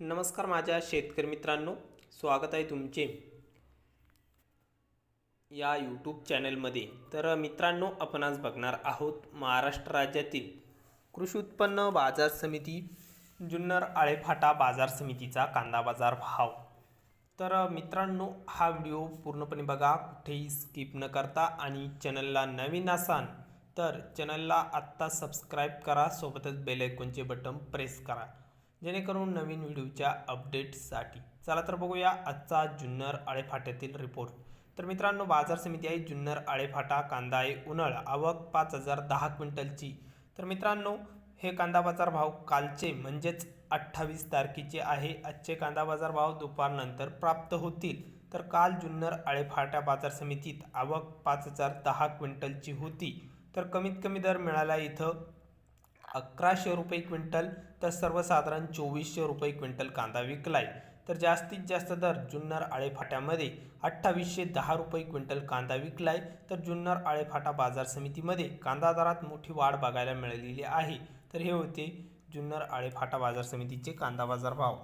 नमस्कार माझ्या शेतकरी मित्रांनो स्वागत आहे तुमचे या यूट्यूब चॅनलमध्ये तर मित्रांनो आपण आज बघणार आहोत महाराष्ट्र राज्यातील कृषी उत्पन्न बाजार समिती जुन्नर आळेफाटा बाजार समितीचा कांदा बाजार भाव. तर मित्रांनो हा व्हिडिओ पूर्णपणे बघा कुठेही स्किप न करता आणि चॅनलला नवीन असाल तर चॅनलला आत्ता सबस्क्राईब करा सोबतच बेल आयकॉनचे बटन प्रेस करा. जेणेकरून नवीन व्हिडिओच्या अपडेट्ससाठी. चला तर बघूया आजचा जुन्नर आळेफाट्यातील रिपोर्ट तर मित्रांनो बाजार समिती आहे जुन्नर आळेफाटा कांदा आहे उन्हाळ. आवक पाच हजार दहा क्विंटलची. तर मित्रांनो हे कांदा बाजार भाव कालचे म्हणजेच अठ्ठावीस तारखेचे आहे. आजचे कांदा बाजार भाव दुपारनंतर प्राप्त होतील. तर काल जुन्नर आळेफाटा बाजार समितीत आवक पाच हजार दहा क्विंटलची होती. तर कमीत कमी दर मिळाला इथं अकराशे रुपये क्विंटल तर सर्वसाधारण चोवीसशे रुपये क्विंटल कांदा विकलाय. तर जास्तीत जास्त दर जुन्नर आळेफाट्यामध्ये अठ्ठावीसशे दहा रुपये क्विंटल कांदा विकलाय. तर जुन्नर आळेफाटा बाजार समितीमध्ये कांदा दरात मोठी वाढ बघायला मिळालेली आहे. तर हे होते जुन्नर आळेफाटा बाजार समितीचे कांदा बाजार भाव.